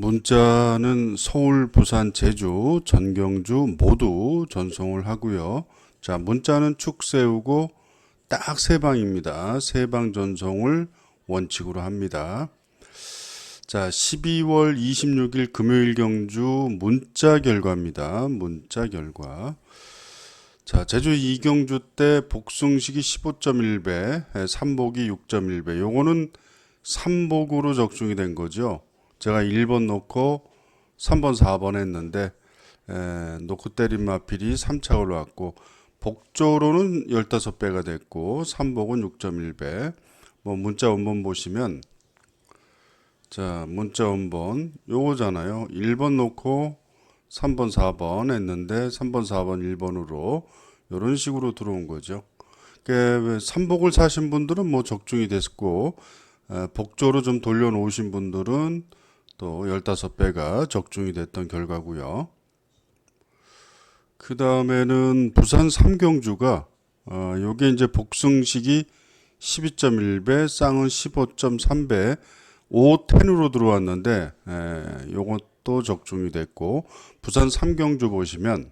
문자는 서울, 부산, 제주, 전경주 모두 전송을 하고요. 자, 문자는 축 세우고 딱 세 방입니다. 세 방 전송을 원칙으로 합니다. 자, 12월 26일 금요일 경주 문자 결과입니다. 문자 결과. 자, 제주 이경주 때 복숭식이 15.1배, 삼복이 6.1배. 요거는 삼복으로 적중이 된 거죠. 제가 1번 놓고 3번, 4번 했는데 에, 놓고 때린 마필이 3차 올라왔고 복조로는 15배가 됐고 삼복은 6.1배. 뭐 문자 원본 보시면 자, 문자 원본 요거잖아요. 1번 놓고 3번, 4번 했는데 3번, 4번, 1번으로 이런 식으로 들어온 거죠. 그 삼복을 사신 분들은 뭐 적중이 됐고 에, 복조로 좀 돌려 놓으신 분들은 또 15배가 적중이 됐던 결과고요. 그 다음에는 부산 삼경주가 어, 요게 이제 복승식이 12.1배, 쌍은 15.3배, 5텐으로 들어왔는데 에, 요것도 적중이 됐고 부산 삼경주 보시면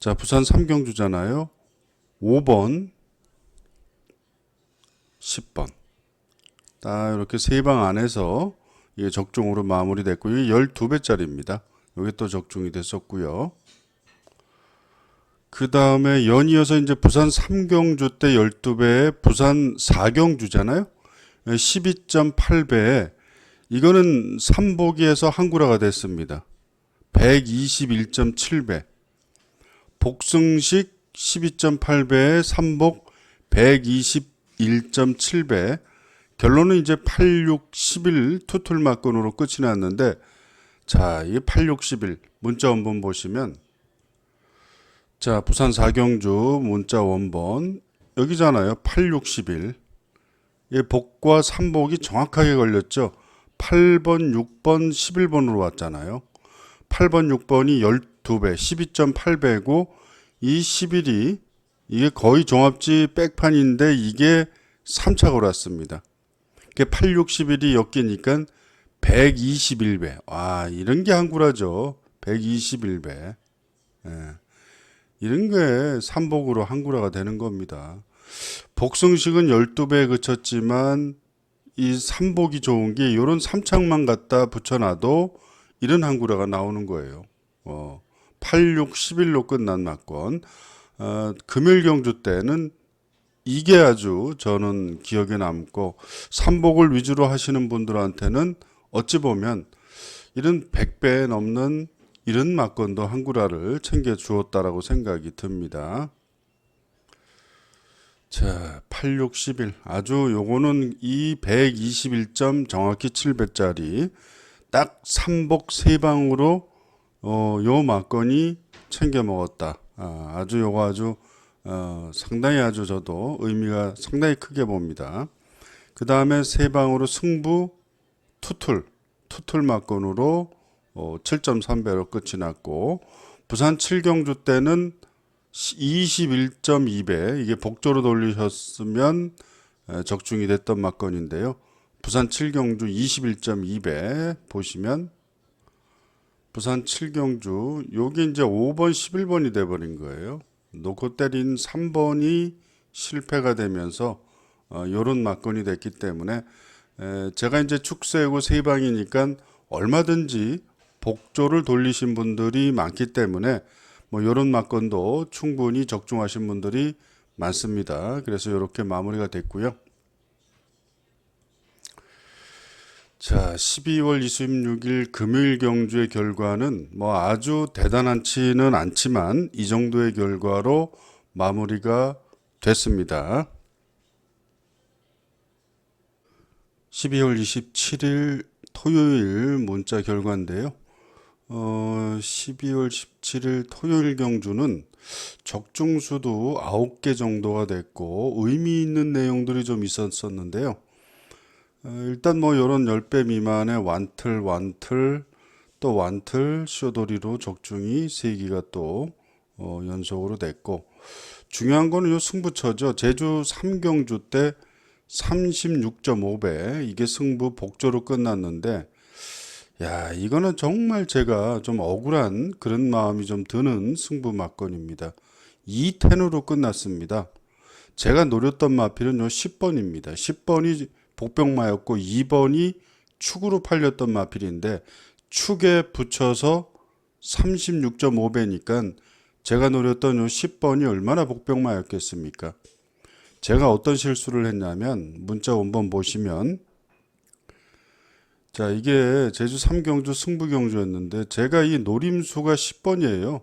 자 부산 삼경주잖아요. 5번, 10번 딱 이렇게 세 방 안에서 이게 적중으로 마무리됐고 이게 12배짜리입니다. 이게 또 적중이 됐었고요. 그 다음에 연이어서 이제 부산 3경주 때 12배, 부산 4경주잖아요. 12.8배. 이거는 삼보기에서 한구라가 됐습니다. 121.7배. 복승식 12.8배에 삼복 121.7배. 결론은 이제 8611 투툴 막건으로 끝이 났는데 자, 이 8611 문자 원본 보시면 자, 부산 사경주 문자 원본 여기잖아요. 8611. 이 복과 삼복이 정확하게 걸렸죠. 8번, 6번, 11번으로 왔잖아요. 8번, 6번이 12배, 12.8배고 이 11이 이게 거의 종합지 백판인데 이게 3차가 올랐습니다. 그게 8, 6, 11이 엮이니까 121배. 와, 이런 게 한구라죠. 121배. 예. 이런 게 삼복으로 한구라가 되는 겁니다. 복승식은 12배에 그쳤지만 이 삼복이 좋은 게 이런 삼창만 갖다 붙여놔도 이런 한구라가 나오는 거예요. 어, 8, 6, 11로 끝난 막건. 어, 금요일 경주 때는 이게 아주 저는 기억에 남고 삼복을 위주로 하시는 분들한테는 어찌 보면 이런 100배 넘는 이런 막건도 한 구라를 챙겨 주었다라고 생각이 듭니다. 자, 8, 6, 11. 아주 요거는 이 121점 정확히 700짜리 딱 삼복 세 방으로 어, 요 막건이 챙겨 먹었다. 아, 아주 요거 아주 어, 상당히 아주 저도 의미가 상당히 크게 봅니다. 그 다음에 세 방으로 승부 투툴 투툴 막건으로 어, 7.3배로 끝이 났고 부산 7경주 때는 21.2배 이게 복조로 돌리셨으면 에, 적중이 됐던 막건인데요. 부산 7경주 21.2배 보시면 부산 7경주 요게 이제 5번 11번이 돼 버린 거예요. 놓고 때린 3번이 실패가 되면서 어, 요런 막건이 됐기 때문에 에, 제가 이제 축세고 세 방이니까 얼마든지 복조를 돌리신 분들이 많기 때문에 뭐 요런 막건도 충분히 적중하신 분들이 많습니다. 그래서 이렇게 마무리가 됐고요. 자, 12월 26일 금요일 경주의 결과는 뭐 아주 대단한치는 않지만 이 정도의 결과로 마무리가 됐습니다. 12월 27일 토요일 문자 결과인데요. 어, 12월 17일 토요일 경주는 적중수도 9개 정도가 됐고 의미 있는 내용들이 좀 있었었는데요. 어, 일단 뭐 이런 10배 미만의 완틀, 완틀, 또 완틀, 쇼도리로 적중이 3기가 또 어, 연속으로 됐고 중요한 거는 요 승부처죠. 제주 3경주 때 36.5배 이게 승부 복조로 끝났는데 야, 이거는 정말 제가 좀 억울한 그런 마음이 좀 드는 승부 막건입니다. 2텐으로 끝났습니다. 제가 노렸던 마필은 요 10번입니다. 10번이 복병마였고 2번이 축으로 팔렸던 마필인데 축에 붙여서 36.5배니까 제가 노렸던 요 10번이 얼마나 복병마였겠습니까? 제가 어떤 실수를 했냐면 문자 원본 보시면 자, 이게 제주 삼경주 승부경주였는데 제가 이 노림수가 10번이에요.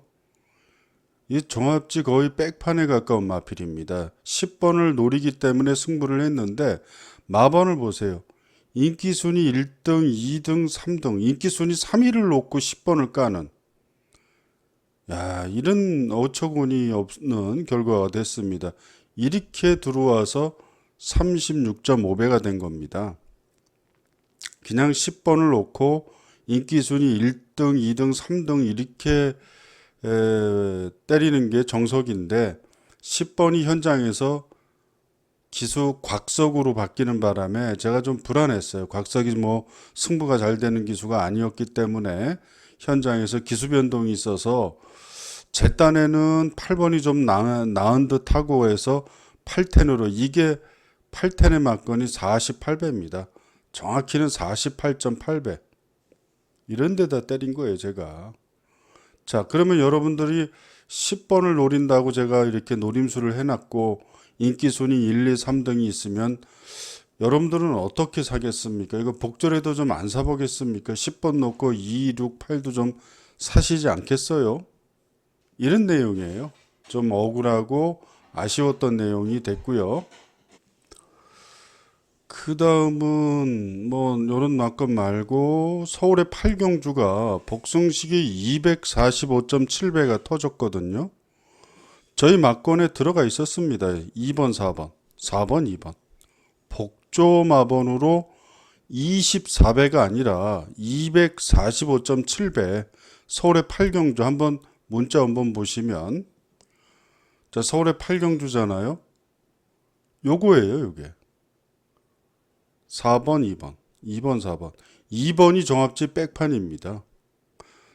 이 종합지 거의 백판에 가까운 마필입니다. 10번을 노리기 때문에 승부를 했는데 마번을 보세요. 인기 순위 1등, 2등, 3등, 인기 순위 3위를 놓고 10번을 까는 야, 이런 어처구니 없는 결과가 됐습니다. 이렇게 들어와서 36.5배가 된 겁니다. 그냥 10번을 놓고 인기 순위 1등, 2등, 3등 이렇게 에, 때리는 게 정석인데 10번이 현장에서 기수 곽석으로 바뀌는 바람에 제가 좀 불안했어요. 곽석이 뭐 승부가 잘 되는 기수가 아니었기 때문에 현장에서 기수 변동이 있어서 제 딴에는 8번이 좀 나, 나은 듯 하고 해서 8텐으로 이게 8텐의 막건이 48배입니다. 정확히는 48.8배. 이런 데다 때린 거예요, 제가. 자, 그러면 여러분들이 10번을 노린다고 제가 이렇게 노림수를 해놨고 인기 순위 1, 2, 3등이 있으면 여러분들은 어떻게 사겠습니까? 이거 복절에도 좀 안 사보겠습니까? 10번 놓고 2, 6, 8도 좀 사시지 않겠어요? 이런 내용이에요. 좀 억울하고 아쉬웠던 내용이 됐고요. 그 다음은 뭐 요런 막건 말고 서울의 팔경주가 복숭식이 245.7배가 터졌거든요. 저희 막건에 들어가 있었습니다. 2번, 4번, 4번, 2번. 복조 마번으로 24배가 아니라 245.7배 서울의 팔경주 한번 문자 한번 보시면 자 서울의 팔경주잖아요. 요거예요, 요게. 4번, 2번, 2번, 4번. 2번이 종합지 백판입니다.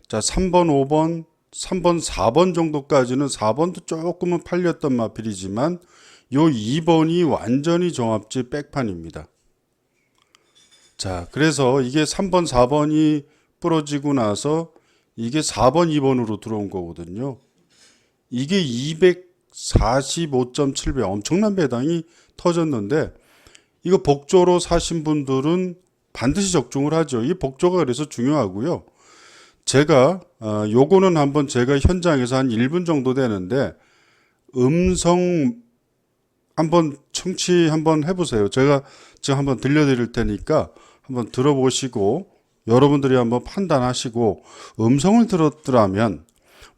자, 3번, 5번, 3번, 4번 정도까지는 4번도 조금은 팔렸던 마필이지만 요 2번이 완전히 종합지 백판입니다. 자, 그래서 이게 3번, 4번이 부러지고 나서 이게 4번, 2번으로 들어온 거거든요. 이게 245.7배 엄청난 배당이 터졌는데 이거 복조로 사신 분들은 반드시 적중을 하죠. 이 복조가 그래서 중요하고요. 제가 어, 요거는 한번 제가 현장에서 한 1분 정도 되는데 음성 한번 청취 한번 해보세요. 제가 지금 한번 들려드릴 테니까 한번 들어보시고 여러분들이 한번 판단하시고 음성을 들었더라면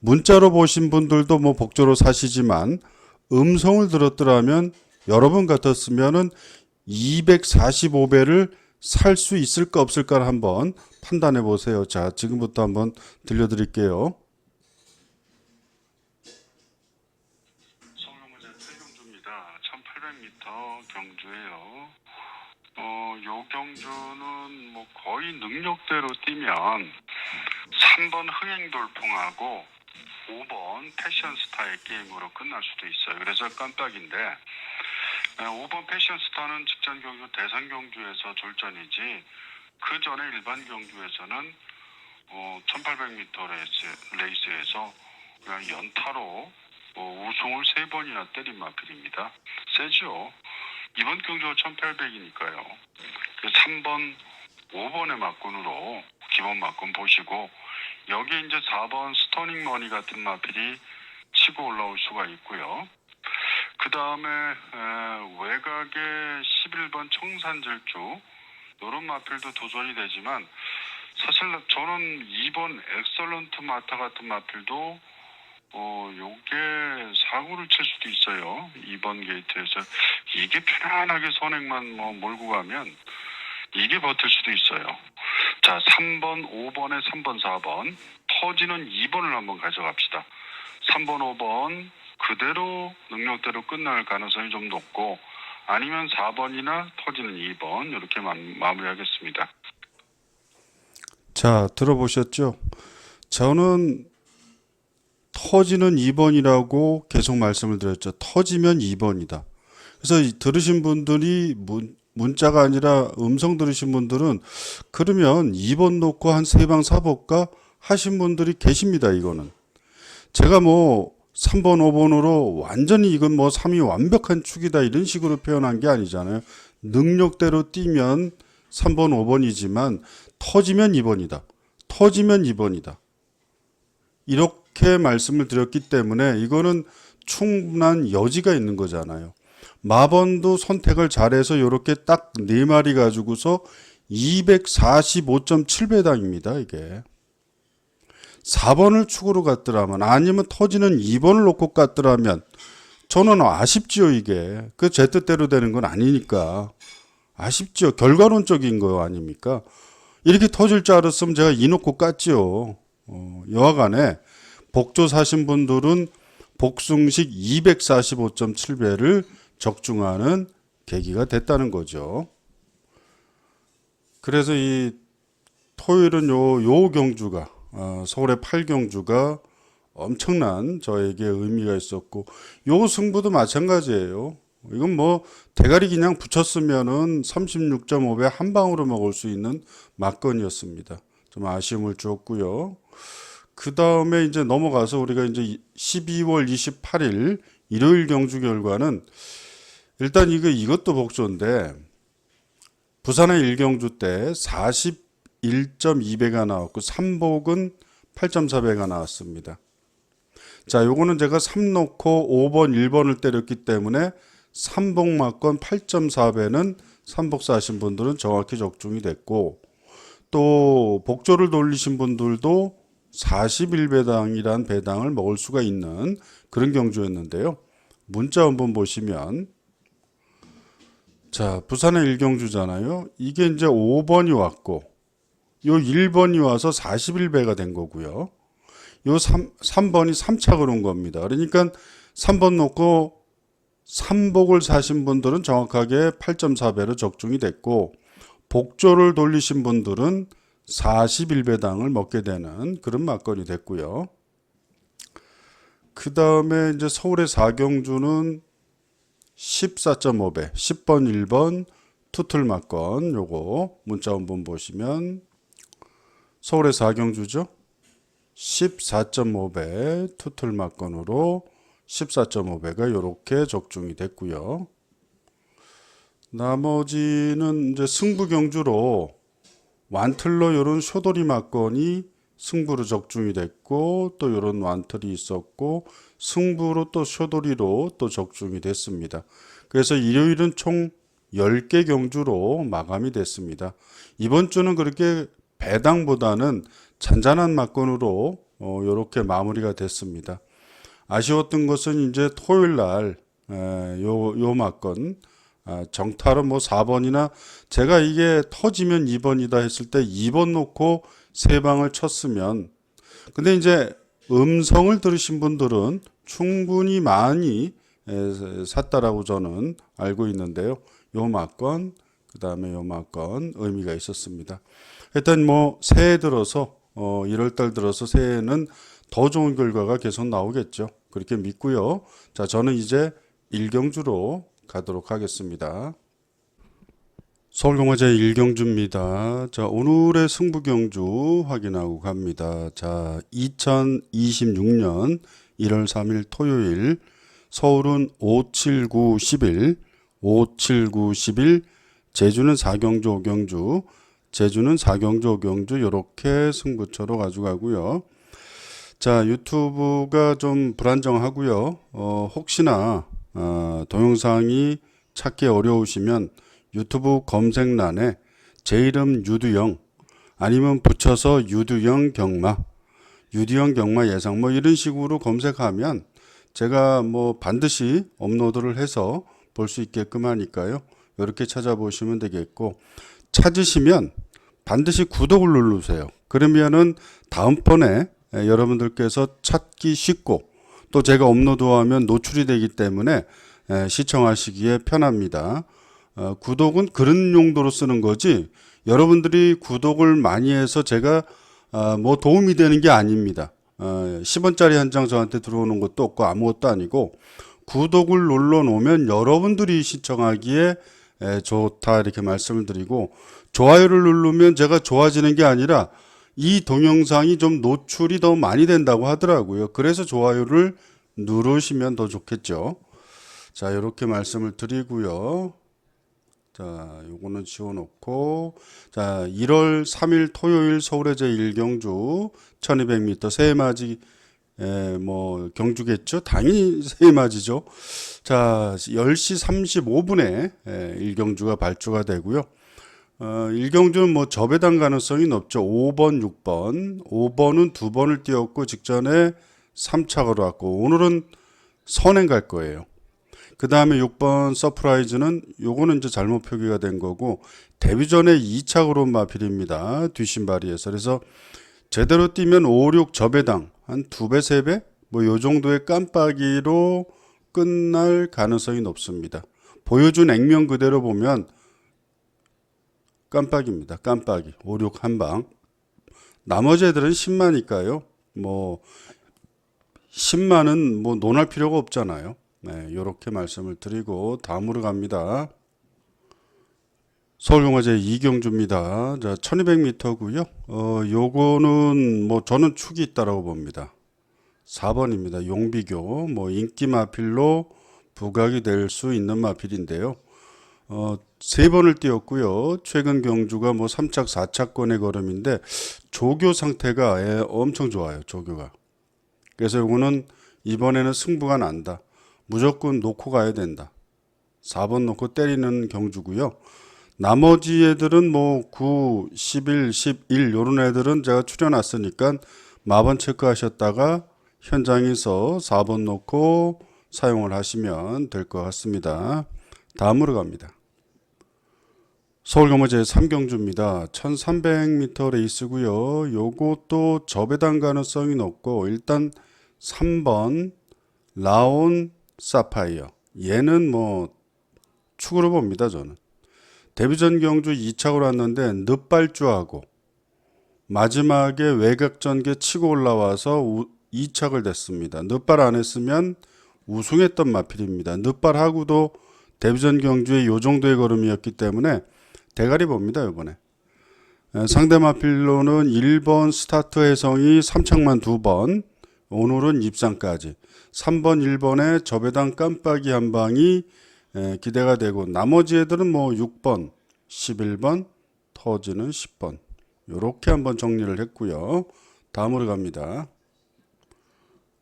문자로 보신 분들도 뭐 복조로 사시지만 음성을 들었더라면 여러분 같았으면은 245배를 살 수 있을까 없을까를 한번 판단해 보세요. 자, 지금부터 한번 들려드릴게요. 서울문제 태경주입니다. 1800m 경주예요. 어, 요 경주는 뭐 거의 능력대로 뛰면 3번 흥행 돌풍하고 5번 패션 스타의 게임으로 끝날 수도 있어요. 그래서 깜빡인데 네, 5번 패션 스타는 직전 경주 대선 경주에서 졸전이지 그 전에 일반 경주에서는 어, 1800m 레이스, 레이스에서 그냥 연타로 어, 우승을 세 번이나 때린 마필입니다. 세죠. 이번 경주가 1800이니까요. 그 3번, 5번의 막군으로 기본 막군 보시고 여기에 이제 4번 스토닝 머니 같은 마필이 치고 올라올 수가 있고요. 그 다음에 외곽에 11번 청산질주 이런 마필도 도전이 되지만 사실 저는 2번 엑설런트 마타 같은 마필도 어 요게 사고를 칠 수도 있어요. 2번 게이트에서 이게 편안하게 선행만 뭐 몰고 가면 이게 버틸 수도 있어요. 자, 3번, 5번에 3번, 4번 터지는 2번을 한번 가져갑시다. 3번, 5번 그대로 능력대로 끝날 가능성이 좀 높고 아니면 4번이나 터지는 2번 이렇게 마, 마무리하겠습니다. 자, 들어보셨죠? 저는 터지는 2번이라고 계속 말씀을 드렸죠. 터지면 2번이다. 그래서 이 들으신 분들이 문, 문자가 아니라 음성 들으신 분들은 그러면 2번 놓고 한 세 방 사볼까 하신 분들이 계십니다. 이거는. 제가 뭐 3번, 5번으로 완전히 이건 뭐 3이 완벽한 축이다 이런 식으로 표현한 게 아니잖아요. 능력대로 뛰면 3번, 5번이지만 터지면 2번이다. 터지면 2번이다. 이렇게 말씀을 드렸기 때문에 이거는 충분한 여지가 있는 거잖아요. 마번도 선택을 잘해서 이렇게 딱 네 마리 가지고서 245.7배당입니다. 이게. 4번을 축으로 갔더라면 아니면 터지는 2번을 놓고 갔더라면 저는 아쉽지요 이게. 그 제 뜻대로 되는 건 아니니까. 아쉽지요. 결과론적인 거 아닙니까? 이렇게 터질 줄 알았으면 제가 이 놓고 깠지요. 어, 여하간에 복조 사신 분들은 복숭식 245.7배를 적중하는 계기가 됐다는 거죠. 그래서 이 토요일은 요, 요 경주가, 어, 서울의 8경주가 엄청난 저에게 의미가 있었고, 요 승부도 마찬가지예요. 이건 뭐, 대가리 그냥 붙였으면은 36.5배 한 방으로 먹을 수 있는 막건이었습니다. 좀 아쉬움을 줬고요. 그 다음에 이제 넘어가서 우리가 이제 12월 28일 일요일 경주 결과는 일단 이거 이것도 복조인데 부산의 일경주 때 41.2배가 나왔고 삼복은 8.4배가 나왔습니다. 자, 요거는 제가 3 놓고 5번, 1번을 때렸기 때문에 삼복 맞건 8.4배는 삼복 사신 분들은 정확히 적중이 됐고 또 복조를 돌리신 분들도 41배당이란 배당을 먹을 수가 있는 그런 경주였는데요. 문자 한번 보시면 자, 부산의 일경주잖아요. 이게 이제 5번이 왔고 요 1번이 와서 41배가 된 거고요. 요 3, 3번이 3착을 온 겁니다. 그러니까 3번 놓고 3복을 사신 분들은 정확하게 8.4배로 적중이 됐고 복조를 돌리신 분들은 41배당을 먹게 되는 그런 막건이 됐고요. 그 다음에 이제 서울의 사경주는 14.5배, 10번, 1번 투틀 막건 요거 문자 한번 보시면 서울의 사경주죠. 14.5배 투틀 막건으로 14.5배가 이렇게 적중이 됐고요. 나머지는 이제 승부 경주로 완틀로 이런 쇼돌이 막건이 승부로 적중이 됐고 또 이런 완틀이 있었고 승부로 또 쇼돌이로 또 적중이 됐습니다. 그래서 일요일은 총 10개 경주로 마감이 됐습니다. 이번 주는 그렇게 배당보다는 잔잔한 막건으로 어, 이렇게 마무리가 됐습니다. 아쉬웠던 것은 이제 토요일 날 요, 요 막건 아, 정타로 뭐 4번이나 제가 이게 터지면 2번이다 했을 때 2번 놓고 세 방을 쳤으면 근데 이제 음성을 들으신 분들은 충분히 많이 에, 샀다라고 저는 알고 있는데요. 요 막건 그 다음에 요 막건 의미가 있었습니다. 일단 뭐 새해 들어서 어 1월 달 들어서 새해에는 더 좋은 결과가 계속 나오겠죠. 그렇게 믿고요. 자, 저는 이제 일경주로 가도록 하겠습니다. 서울경마제 일경주입니다. 자, 오늘의 승부경주 확인하고 갑니다. 자, 2026년 1월 3일 토요일 서울은 579 10일, 579 10일, 제주는 4경주 5경주, 제주는 4경주 5경주 이렇게 승부처로 가져가고요. 자, 유튜브가 좀 불안정하고요. 어, 혹시나 어, 동영상이 찾기 어려우시면 유튜브 검색란에 제 이름 유두영 아니면 붙여서 유두영 경마, 유두영 경마 예상 뭐 이런 식으로 검색하면 제가 뭐 반드시 업로드를 해서 볼 수 있게끔 하니까요. 이렇게 찾아보시면 되겠고 찾으시면 반드시 구독을 누르세요. 그러면은 다음번에 여러분들께서 찾기 쉽고 또 제가 업로드하면 노출이 되기 때문에 시청하시기에 편합니다. 어, 구독은 그런 용도로 쓰는 거지 여러분들이 구독을 많이 해서 제가 아, 뭐 도움이 되는 게 아닙니다. 어, 10원짜리 한 장 저한테 들어오는 것도 없고 아무것도 아니고 구독을 눌러 놓으면 여러분들이 시청하기에 에, 좋다 이렇게 말씀을 드리고 좋아요를 누르면 제가 좋아지는 게 아니라 이 동영상이 좀 노출이 더 많이 된다고 하더라고요. 그래서 좋아요를 누르시면 더 좋겠죠. 자, 이렇게 말씀을 드리고요. 자, 요거는 지워놓고 자, 1월 3일 토요일 서울의 제1경주 1200m 새해맞이 에, 뭐 경주겠죠. 당연히 새해맞이죠. 자, 10시 35분에 에, 1경주가 발주가 되고요. 어, 1경주는 뭐 접배당 가능성이 높죠. 5번, 6번. 5번은 두 번을 뛰었고 직전에 3착으로 왔고 오늘은 선행 갈 거예요. 그 다음에 6번 서프라이즈는 요거는 이제 잘못 표기가 된 거고 데뷔 전에 2착으로 마필입니다. 뒷신발이에서 그래서 제대로 뛰면 5, 6 저배당 한두 배, 세 배? 뭐 요 정도의 깜빡이로 끝날 가능성이 높습니다. 보여준 액면 그대로 보면 깜빡입니다. 깜빡이. 5, 6 한방. 나머지 애들은 10마니까요. 뭐 10만은 뭐 논할 필요가 없잖아요. 네, 이렇게 말씀을 드리고 다음으로 갑니다. 서울공화제 이경주입니다. 자, 1200m고요. 어, 요거는 뭐 저는 축이 있다라고 봅니다. 4번입니다. 용비교. 뭐 인기 마필로 부각이 될 수 있는 마필인데요. 어, 세 번을 뛰었고요. 최근 경주가 뭐 3착, 4착권의 걸음인데 조교 상태가 예, 엄청 좋아요. 조교가. 그래서 요거는 이번에는 승부가 난다. 무조건 놓고 가야 된다. 4번 놓고 때리는 경주고요. 나머지 애들은 뭐 9, 11, 11 요런 애들은 제가 추려놨으니까 마번 체크하셨다가 현장에서 4번 놓고 사용을 하시면 될 것 같습니다. 다음으로 갑니다. 서울경마제 3경주입니다. 1300m 레이스고요. 요것도 저배당 가능성이 높고 일단 3번 라온 사파이어. 얘는 뭐 축으로 봅니다 저는. 데뷔전 경주 2착으로 왔는데 늦발주하고 마지막에 외곽 전개 치고 올라와서 우, 2착을 됐습니다. 늦발 안 했으면 우승했던 마필입니다. 늦발하고도 데뷔전 경주에 요 정도의 걸음이었기 때문에 대가리 봅니다 이번에. 에, 상대 마필로는 1번 스타트 해성이 3착만 2번 오늘은 입상까지 3번, 1번에 저배당 깜빡이 한 방이 에, 기대가 되고 나머지 애들은 뭐 6번, 11번, 터지는 10번 이렇게 한번 정리를 했고요. 다음으로 갑니다.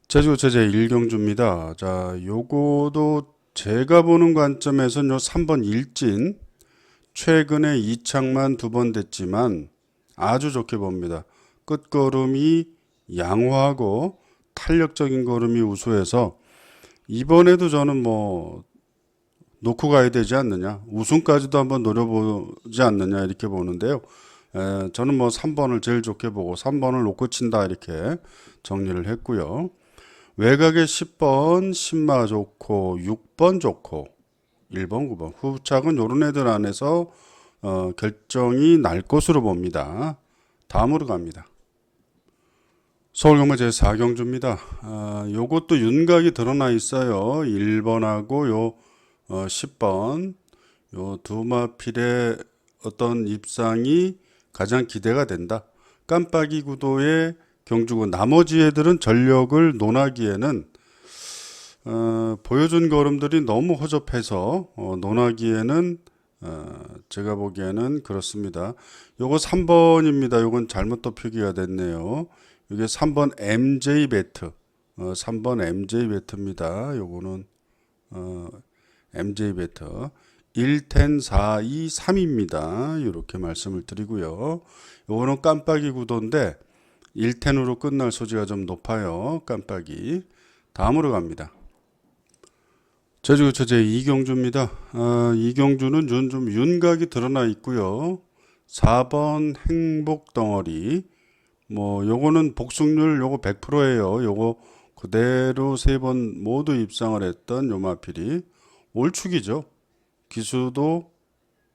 제주 제제 1경주입니다. 자, 요거도 제가 보는 관점에서는 요 3번 일진 최근에 2착만 두 번 됐지만 아주 좋게 봅니다. 끝걸음이 양호하고 탄력적인 걸음이 우수해서 이번에도 저는 뭐 놓고 가야 되지 않느냐 우승까지도 한번 노려보지 않느냐 이렇게 보는데요. 에, 저는 뭐 3번을 제일 좋게 보고 3번을 놓고 친다 이렇게 정리를 했고요. 외곽에 10번 신마 좋고 6번 좋고 1번 9번. 후착은 요런 애들 안에서 어, 결정이 날 것으로 봅니다. 다음으로 갑니다 서울경마 제4경주입니다. 아, 요것도 윤곽이 드러나 있어요. 1번하고 요 어, 10번 요 두 마필의 어떤 입상이 가장 기대가 된다. 깜빡이 구도의 경주고 나머지 애들은 전력을 논하기에는 어, 보여준 걸음들이 너무 허접해서 어, 논하기에는 어, 제가 보기에는 그렇습니다. 요거 3번입니다. 요건 잘못 또 표기가 됐네요. 이게 3번 MJ 배트. 어, 3번 MJ 배트입니다. 요거는 어, MJ 배트. 1텐 4, 2, 3입니다. 이렇게 말씀을 드리고요. 요거는 깜빡이 구도인데 1텐으로 끝날 소지가 좀 높아요. 깜빡이. 다음으로 갑니다. 제주교체제 이경주입니다. 아, 이경주는 좀, 좀 윤곽이 드러나 있고요. 4번 행복 덩어리. 뭐 요거는 복승률 요거 100%예요. 요거 그대로 세 번 모두 입상을 했던 요마필이 올축이죠. 기수도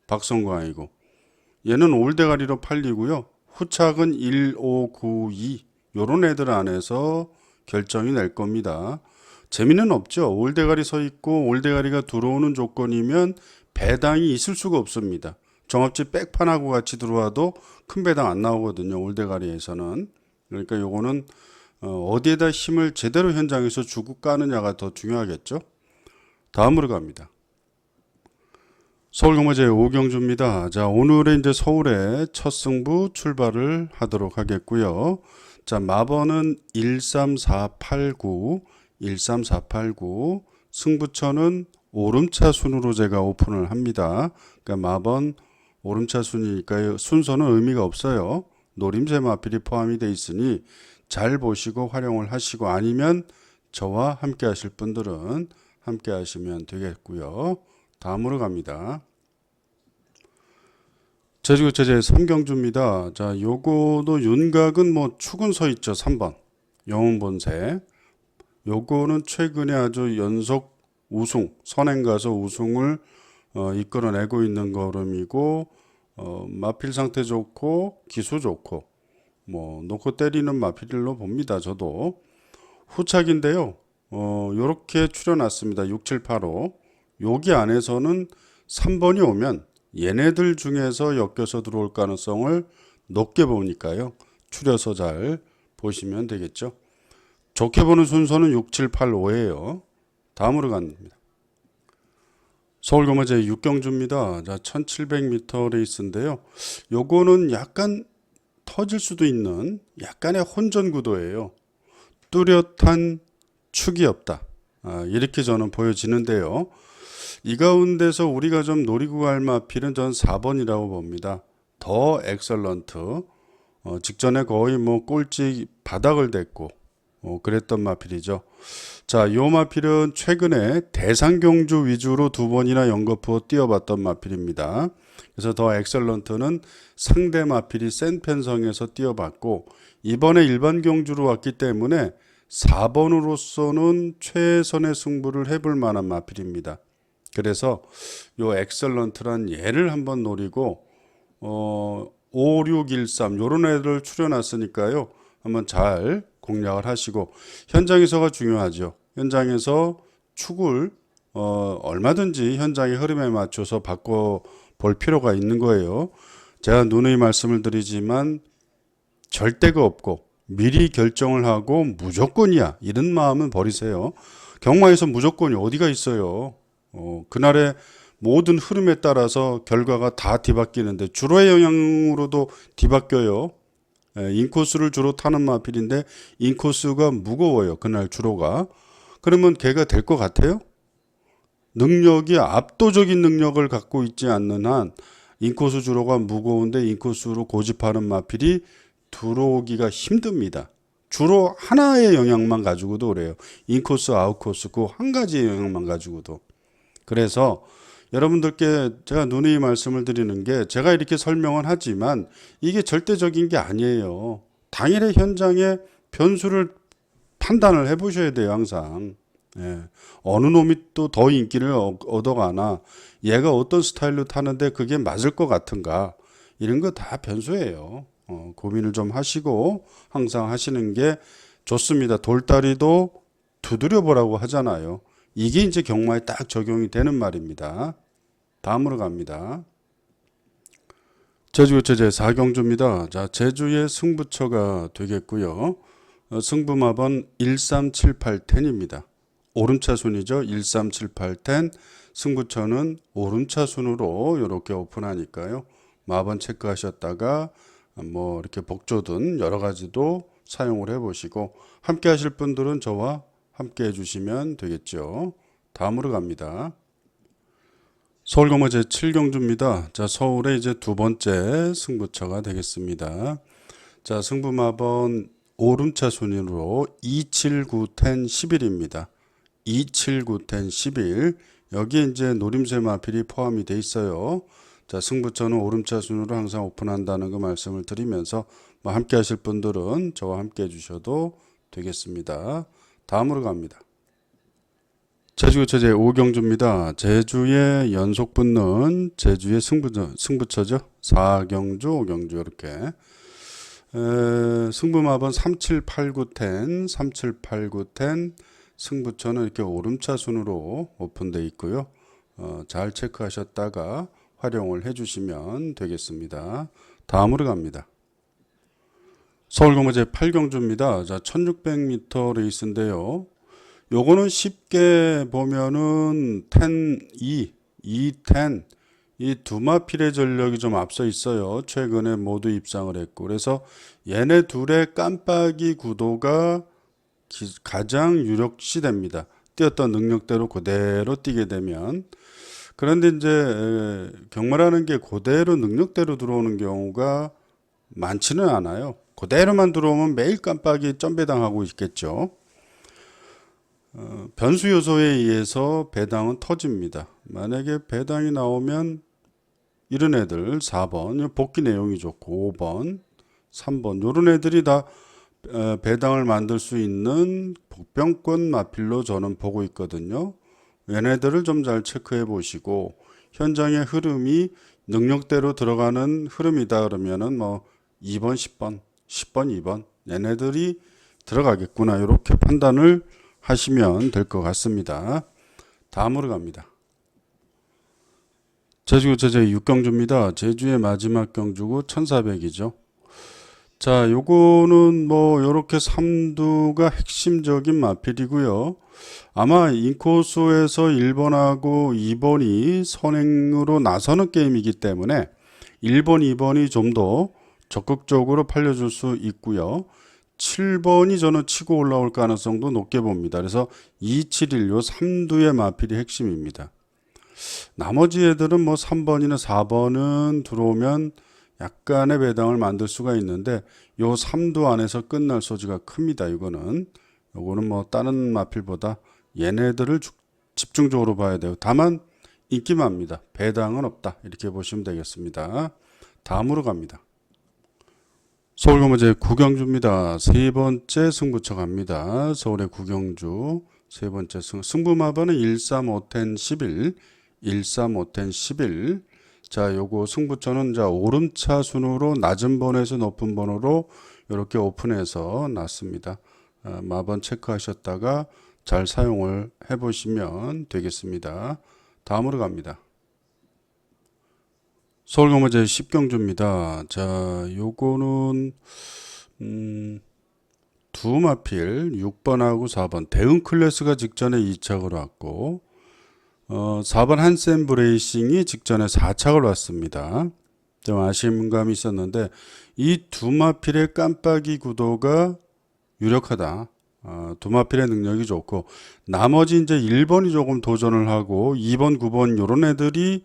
박성광이고 얘는 올대가리로 팔리고요. 후착은 1592 요런 애들 안에서 결정이 낼 겁니다. 재미는 없죠. 올대가리 서 있고 올대가리가 들어오는 조건이면 배당이 있을 수가 없습니다. 종합집 백판하고 같이 들어와도 큰 배당 안 나오거든요. 올대가리에서는. 그러니까 요거는 어, 어디에다 힘을 제대로 현장에서 주고 까느냐가 더 중요하겠죠. 다음으로 갑니다. 서울경마제 오경주입니다. 자, 오늘의 이제 서울의 첫 승부 출발을 하도록 하겠고요. 자, 마번은 13489, 13489, 승부처는 오름차 순으로 제가 오픈을 합니다. 그러니까 마번 오름차 순이니까 순서는 의미가 없어요. 노림새 마필이 포함이 돼 있으니 잘 보시고 활용을 하시고 아니면 저와 함께 하실 분들은 함께 하시면 되겠고요. 다음으로 갑니다. 제주교 체제 삼경주입니다. 자, 요거도 윤곽은 뭐 축은 서 있죠. 3번. 영웅 본색. 요거는 최근에 아주 연속 우승, 선행 가서 우승을 어, 이끌어내고 있는 걸음이고 어, 마필 상태 좋고 기수 좋고 뭐 놓고 때리는 마필로 봅니다. 저도 후착인데요. 어, 요렇게 추려놨습니다. 6785. 여기 안에서는 3번이 오면 얘네들 중에서 엮여서 들어올 가능성을 높게 보니까요. 추려서 잘 보시면 되겠죠. 좋게 보는 순서는 6785예요. 다음으로 갑니다. 서울거마제 육경주입니다. 자, 1700m 레이스인데요. 요거는 약간 터질 수도 있는 약간의 혼전 구도예요. 뚜렷한 축이 없다. 아, 이렇게 저는 보여지는데요. 이 가운데서 우리가 좀 노리고 갈 마필은 전 4번이라고 봅니다. 더 엑설런트. 어, 직전에 거의 뭐 꼴찌 바닥을 댔고 어, 그랬던 마필이죠. 자, 요 마필은 최근에 대상경주 위주로 두 번이나 연거푸어 뛰어봤던 마필입니다. 그래서 더 엑설런트는 상대 마필이 센 편성에서 뛰어봤고 이번에 일반 경주로 왔기 때문에 4번으로서는 최선의 승부를 해볼 만한 마필입니다. 그래서 요 엑설런트란 얘를 한번 노리고 어 5613 요런 애들 추려놨으니까요. 한번 잘 공략을 하시고 현장에서가 중요하죠. 현장에서 축을 어 얼마든지 현장의 흐름에 맞춰서 바꿔 볼 필요가 있는 거예요. 제가 누누이 말씀을 드리지만 절대가 없고 미리 결정을 하고 무조건이야 이런 마음은 버리세요. 경마에서 무조건이 어디가 있어요. 어, 그날의 모든 흐름에 따라서 결과가 다 뒤바뀌는데 주로의 영향으로도 뒤바뀌어요. 예, 인코스를 주로 타는 마필인데 인코스가 무거워요. 그날 주로가. 그러면 걔가 될 것 같아요? 능력이 압도적인 능력을 갖고 있지 않는 한 인코스 주로가 무거운데 인코스로 고집하는 마필이 들어오기가 힘듭니다. 주로 하나의 영향만 가지고도 그래요. 인코스, 아웃코스 그 한 가지의 영향만 가지고도. 그래서 여러분들께 제가 누누이 말씀을 드리는 게 제가 이렇게 설명은 하지만 이게 절대적인 게 아니에요. 당일의 현장에 변수를 판단을 해 보셔야 돼요, 항상. 예. 어느 놈이 또 더 인기를 어- 얻어가나, 얘가 어떤 스타일로 타는데 그게 맞을 것 같은가, 이런 거 다 변수예요. 어, 고민을 좀 하시고 항상 하시는 게 좋습니다. 돌다리도 두드려 보라고 하잖아요. 이게 이제 경마에 딱 적용이 되는 말입니다. 다음으로 갑니다. 제주교체 제 4경주입니다. 자, 제주의 승부처가 되겠고요. 어, 승부마번 1378텐입니다. 오름차 순이죠. 1378텐. 승부처는 오름차 순으로 이렇게 오픈하니까요. 마번 체크하셨다가 뭐 이렇게 복조든 여러 가지도 사용을 해 보시고 함께 하실 분들은 저와 함께 해 주시면 되겠죠. 다음으로 갑니다. 서울경마 제7경주입니다. 자, 서울의 이제 두 번째 승부처가 되겠습니다. 자, 승부마번 오름차 순으로 27910 11입니다. 27910 11. 여기에 이제 노림새 마필이 포함이 돼 있어요. 자, 승부처는 오름차 순으로 항상 오픈한다는 그 말씀을 드리면서 뭐 함께 하실 분들은 저와 함께 해 주셔도 되겠습니다. 다음으로 갑니다. 제주교체 제 5경주입니다. 제주의 연속 붙는 제주의 승부처, 승부처죠. 4경주, 5경주 이렇게 에, 승부마번 3789 10, 3789 10 승부처는 이렇게 오름차 순으로 오픈되어 있고요. 어, 잘 체크하셨다가 활용을 해주시면 되겠습니다. 다음으로 갑니다. 서울고무제 8경주입니다. 자, 1600m 레이스인데요. 요거는 쉽게 보면은 10, 2, 2, 10, 이 두마필의 전력이 좀 앞서 있어요. 최근에 모두 입상을 했고. 그래서 얘네 둘의 깜빡이 구도가 기- 가장 유력시 됩니다. 뛰었던 능력대로 그대로 뛰게 되면. 그런데 이제 에, 경마라는 게 그대로 능력대로 들어오는 경우가 많지는 않아요. 그대로만 들어오면 매일 깜빡이 점배당하고 있겠죠. 어, 변수 요소에 의해서 배당은 터집니다. 만약에 배당이 나오면 이런 애들 4번 복귀 내용이 좋고 5번, 3번 이런 애들이 다 어, 배당을 만들 수 있는 복병권 마필로 저는 보고 있거든요. 얘네들을 좀 잘 체크해 보시고 현장의 흐름이 능력대로 들어가는 흐름이다 그러면은 뭐 2번, 10번, 10번, 2번 얘네들이 들어가겠구나 이렇게 판단을 하시면 될 것 같습니다. 다음으로 갑니다. 제주 제제 6경주입니다. 제주의 마지막 경주고 1400이죠. 자, 요거는 뭐 요렇게 삼두가 핵심적인 마필이고요. 아마 인코스에서 1번하고 2번이 선행으로 나서는 게임이기 때문에 1번, 2번이 좀 더 적극적으로 팔려줄 수 있고요. 7번이 저는 치고 올라올 가능성도 높게 봅니다. 그래서 2, 7, 1, 요 3두의 마필이 핵심입니다. 나머지 애들은 뭐 3번이나 4번은 들어오면 약간의 배당을 만들 수가 있는데 요 3두 안에서 끝날 소지가 큽니다. 이거는 요거는 뭐 다른 마필보다 얘네들을 주- 집중적으로 봐야 돼요. 다만 인기만입니다. 배당은 없다. 이렇게 보시면 되겠습니다. 다음으로 갑니다. 서울고무제 구경주입니다. 세 번째 승부처 갑니다. 서울의 구경주 세 번째 승 승부마번은 135텐 11 135텐 11 자, 요거 승부처는 자 오름차 순으로 낮은 번에서 높은 번으로 이렇게 오픈해서 놨습니다. 아, 마번 체크하셨다가 잘 사용을 해보시면 되겠습니다. 다음으로 갑니다. 서울경마제 10경주입니다. 자, 요거는 음, 두 마필 6번하고 4번 대응 클래스가 직전에 2착으로 왔고 어, 4번 한센 브레이싱이 직전에 4착을 왔습니다. 좀 아쉬운 감이 있었는데 이 두 마필의 깜빡이 구도가 유력하다. 어, 두 마필의 능력이 좋고 나머지 이제 1번이 조금 도전을 하고 2번, 9번 요런 애들이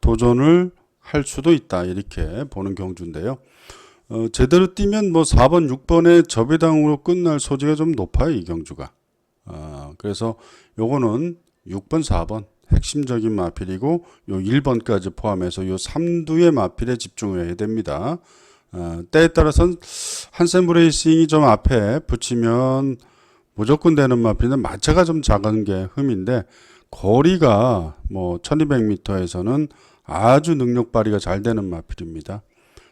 도전을 할 수도 있다. 이렇게 보는 경주인데요. 어, 제대로 뛰면 뭐 4번, 6번의 저배당으로 끝날 소지가 좀 높아요. 이 경주가. 어, 그래서 요거는 6번, 4번 핵심적인 마필이고 요 1번까지 포함해서 요 3두의 마필에 집중을 해야 됩니다. 어, 때에 따라서는 한센 브레이싱이 좀 앞에 붙이면 무조건 되는 마필은 마차가 좀 작은 게 흠인데 거리가 뭐 1200m에서는 아주 능력 발휘가 잘 되는 마필입니다.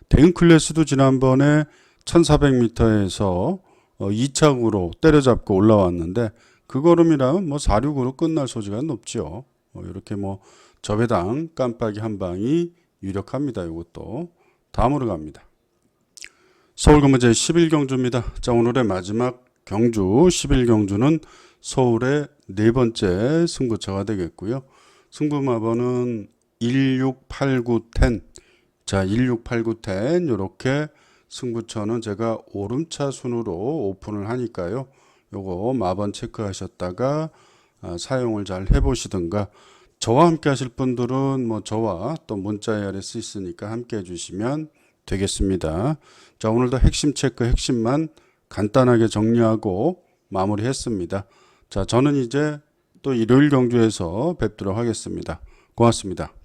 대응 클래스도 지난번에 1400m에서 어, 2착으로 때려잡고 올라왔는데 그 걸음이라면 뭐 46으로 끝날 소지가 높죠. 어, 이렇게 뭐 저배당 깜빡이 한 방이 유력합니다. 이것도 다음으로 갑니다. 서울금문제 11경주입니다. 자 오늘의 마지막 경주 11경주는 서울의 네 번째 승부처가 되겠고요. 승부마번은 1689 10. 자 1689 10 이렇게 승부처는 제가 오름차 순으로 오픈을 하니까요. 요거 마번 체크하셨다가 아, 사용을 잘 해보시든가 저와 함께 하실 분들은 뭐 저와 또 문자 ARS 있으니까 함께 해주시면 되겠습니다. 자 오늘도 핵심 체크 핵심만 간단하게 정리하고 마무리했습니다. 자 저는 이제 또 일요일 경주에서 뵙도록 하겠습니다. 고맙습니다.